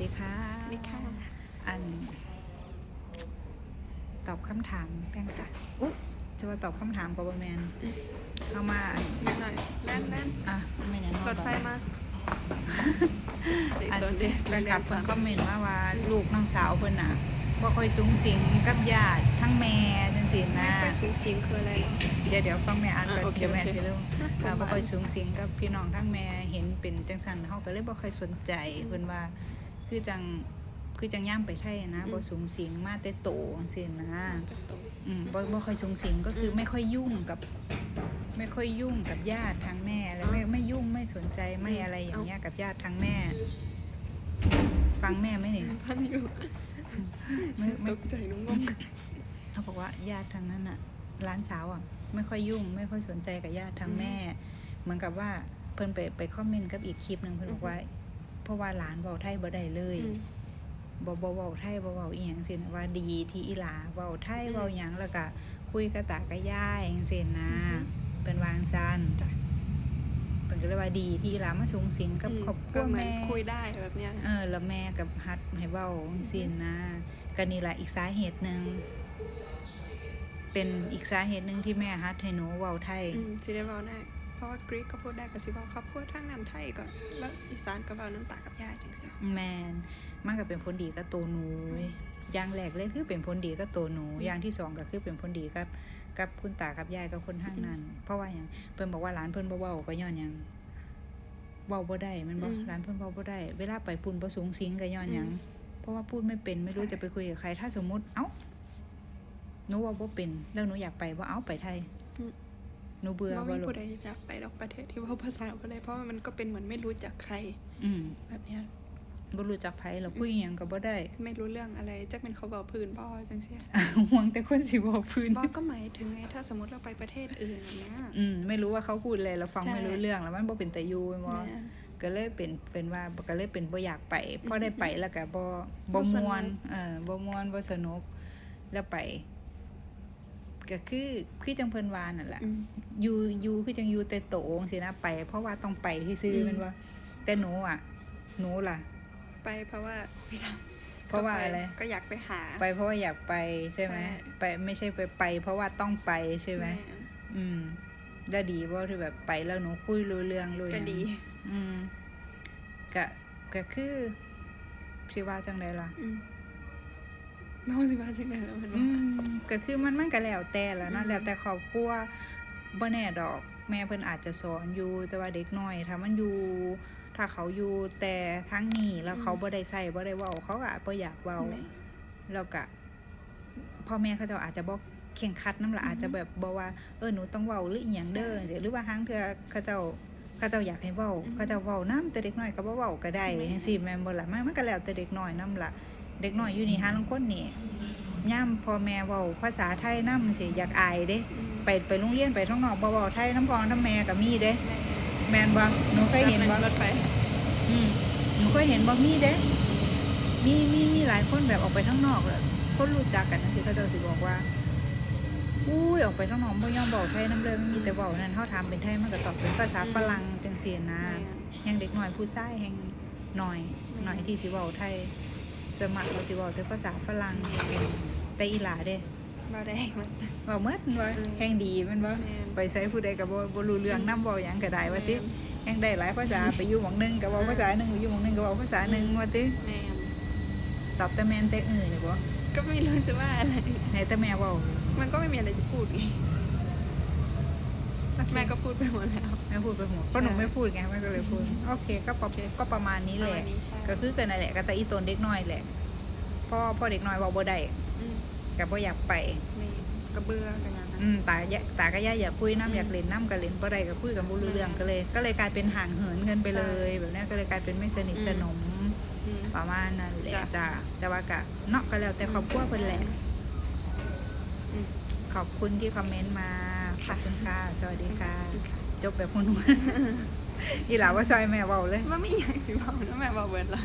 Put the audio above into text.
ดีค่ะสวัสดีค่ะ อัน ตอบคำถามแป้งจ้ะอุ๊ยจะว่าตอบคำถามกับบแมนเอามาอันนิดหน่อยแน่นแน่นอะไม่แน่นอนรถไฟมาอีกอันตัวเดียวแฟนคลับเพิ่นคอมเมนต์มาว่าลูกน้องสาวเพิ่นน่ะบ่ค่อยสูงสิงกับญาติทั้งแม่จังซี่ไม่นะค่อยสูงสิงคืออะไรเนาะเดี๋ยวเดี๋ยวฟังแม่อ่านก่อนอะโอเคเดี๋ยวแม่โอเคสิเริ่มเอ่อบ่ค่อยสูงสิงกับพี่น้องทั้งแม่เห็นเป็นจังซั่นเฮาก็เลยบ่ค่อยสนใจเพิ่นว่า คือจังคือจังย่ามไปไทยนะบ่สูงสิงมาแต่โตจังซี่นะเป็นตัวอืมบ่บ่ค่อยสูงสิงก็คือไม่ค่อยยุ่งกับ ไม่ค่อยยุ่งกับญาติทางแม่แล้วไม่ไม่ยุ่งไม่สนใจไม่อะไรอย่างเงี้ยกับญาติทางแม่ ฟังแม่ไหมนี่พันอยู่ไม่ตไม่กใจนุ่งงงเขาบอกว่าญาติทางนั้นอะร้านสาวอะไม่ค่อยยุ่ง ไม่ค่อยสนใจกับญาติทางแม่ เหมือนกับว่าเพิ่นไปไปคอมเมนต์กับอีกคลิปหนึ่งเพิ่นบอกว่าเพ ราะว่าหลานเว้าไทยบ่ได้เลยอืมบ่บ่เว้าไทยบ่เว้าอีหยังสินะว่าดีที่อีหลาเว้าไทยอืมเว้าหยังแล้วก็คุยกับตากับยายจังซี่นะอือฮึเป็นวางซันจ้ะเพิ่นก็เลยว่าดีที่อีหลามาสูงสิงกับอืมครอบครัก็วเหมือนแม่คุยได้แบบเนี้ยเออแล้วแม่กับฮัดให้เว้าจังซี่นะก็นี่ล่ะอีกสาเหตุหนึงเป็นอีกสาเหตุหนึงที่แม่ฮัดให้หนูเว้าไทยอืมสิได้เว้าได้ เพราะว่ากรีกก็พูดได้กับสิเว้าครับพูดทางนั้นไทยก็แล้วอีสานก็เว้าน้ำตากับยายจังซี่แมนมันก็เป็นผลดีกับตัวหนูเว้ยอย่างแรกเลยคือเป็นผลดีกับตัวหนู อย่างที่สองก็คือเป็นผลดีกับ กับคุณตากับยายกับคนข้างนั้น เพราะว่าอย่างเพิ่นบอกว่าหลานเพิ่นบ่เว้าก็ย้อนหยังเว้าบ่ได้แมันบ่หลานเพิ่นเว้าบ่ได้เวลาไปปุ่นบ่สูงสิงก็ย้อนหยังเพราะว่าพูดไม่เป็นไม่รู้จะไปคุยกับใคร ถ้าสมมุติเอ้าหนูเว่าบ่เป็นแล้วหนูอยากไปบ่เอาไปไทย หนูเบื่อว่าบ่ไม่ลูผู้กใดอยากไปหรอกประเทศที่เว้าภาษาบ่ได้เพราะว่ามันก็เป็นเหมือนไม่รู้จักใคร อืมแบบเนี้ยบ่รู้จักไผแล้วคุยอิหยังก็บ่ได้ ไม่รู้เรื่องอะไรจักเป็นเขาเว้าพื้นบ่จังซี่ห่วงแต่คนสิเว้าพื้นบ่ก็หมายถึงไงถ้าสมมติเราไปประเทศอื่นอย่างเงี้ยอืมไม่รู้ว่าเขาพูดอะไรเราฟังใช่ไม่รู้เรื่องแล้วมันบ่เป็นแต่อยูแม่นบ่แม่นก็เลยเป็นเป็นว่าก็เลยเป็นบ่อยากไปพออืมได้ไปแล้วก็บ่บ่บ่สม่นุกวนเออบ่ม่วนบ่สนุกแล้วไป ก็คือคือจังเพิ่นว่านั่นแหละอืมอยู่อยู่คือจังอยู่แต่โตจังซี่นะไป เพราะว่าต้องไปซื่ออืมๆแม่นบ่แต่หนูอะ หนูล่ะ ไปเพราะว่าไม่ได้เพราะว่าก็ปอะไรก็อยากไปหา ไปเพราะว่าอยากไปใช่ไหมใช่ไปไม่ใช่ไปไป เพราะว่าต้องไปใช่ไหมแนอืมแล้วดีบ่ที่แบบไปแล้วหนูคุยรู้เรื่องรู้หก็ยังดี อืมก็ก็คือสิว่าจังไดล่ะอืม น้องสิมาจังไดแล้วมันอืมก็คือมันมันก็แล้วแต่ละเนาะอืมแล้วแต่ครอบครัวบ่แน่ดอก แม่เพิ่นอาจจะสอนอยู่แต่ว่าเด็กน้อยถ้ามันอยู่ถ้าเขาอยู่แต่ทั้งนี้แล้วเขาบ่ได้ใส่บ่ได้เว้าเขาก็อาจบ่อยากเว้าแม่แล้วก็พ่อแม่เขาเจ้าอาจจะบ่เข่งครัดนำละอือฮึอาจจะแบบบ่ว่าเออหนูต้องเว้าหรืออีหยังเด้อใช่หรือว่าหางเทื่อเขาเจ้าเขาเจ้าอยากให้เว้าอือฮึเขาเจ้าเว้านํแต่เด็กน้อยก็บ่เว้าก็ได้แม่จังซี่แม่นบ่ล่ะมันมันก็แล้วแต่เด็กน้อยนํล่ะ เด็กน้อยอยู่นี่หาลางคนนี่ย่ามพ่อแม่เว้าภาษาไทยนำสิอยากอายเด้อืมไปไปโรงเรียนไปท้องนอกบ่เว้าไทยน้ำพ่อน้ำแม่ก็มีเด้แม่แม่นบ่หนูเคยเห็นบ่รถไฟอืมหนูเคยเห็นบ่มีเด้ มีมีมีหลายคนแบบออกไปข้างนอกเลยคนรู้จักกันนะสิเขาเจ้าสิบอกว่าอุ้ยออกไปข้างนอกบ่ยอมบอกไทยน้ำเลยมีแต่บอกนั่นเขาถามเป็นไทยมันก็ตอบเป็นภาษาฝรั่งจังซี่นะแม่แห่งเด็กน้อยผู้ชายแห่งหน่อยหน่อยที่สิเว้าไทย ส่วนมากเขาสิเว้าแต่ภาษาฝรั่งแต่อีหลาเด้บ่ได้มันเว้าหมดว่าอืมแห่งดีแมันบ่แม่น ไปใส่ผู้ใดก็บ่บ่รู้เรื่องนำบ่หยังก็ได้ว่าติแห่งได้หลายภาษาไปอยู่หม่องหนึงก็เว้าภาษาหนึงไปอยู่หม่องหนึงก็เว้าภาษาหนึงว่าติแม่นตอบแต่แม่นแต่อื่นนี่บ่ก็ไม่รู้จะว่าอะไร ให้แต่แม่เว้ามันก็ไม่มีอะไรจะพูดไง แม่ก็พูดไปหมดแล้ว แม่พูดไปหมดเพราะหนูไม่พูดไงแม่ก็เลยพูด โอเค ก็ประก็ประมาณนี้แหละประมาณนี้ใช่ ก็คือกันนั่นแหละก็แต่อีตนเด็กน้อยแหละพ่อพ่อเด็กน้อยเว้าบ่ได้อืมก็บ่อยากไปแม่ก็เบื่อกันอย่างนั้นอืมตาแยะตาก็ย่าอยากคุยน้ำอยากเล่นน้ำก็เล่นบ่ได้ก็คุยกันบ่รู้เรื่องก็เลย ก็เลยกลายเป็นห่างเหินกันไปเลย แบบนี้ก็เลยกลายเป็นไม่สนิทสนม อืม ประมาณนั้นแหละจ้ะ จ้ะแต่ว่าก็เนาะก็แล้วแต่ครอบครัวเพิ่นแหละ อืมขอบคุณที่คอมเมนต์มาขอบ คุณค่ะ สวัสดีค่ะ จบแบบคุณอีหลาว่าซอยแม่เว้าเลย มันไม่อยากสิบอกนะแม่บอกเบิดละ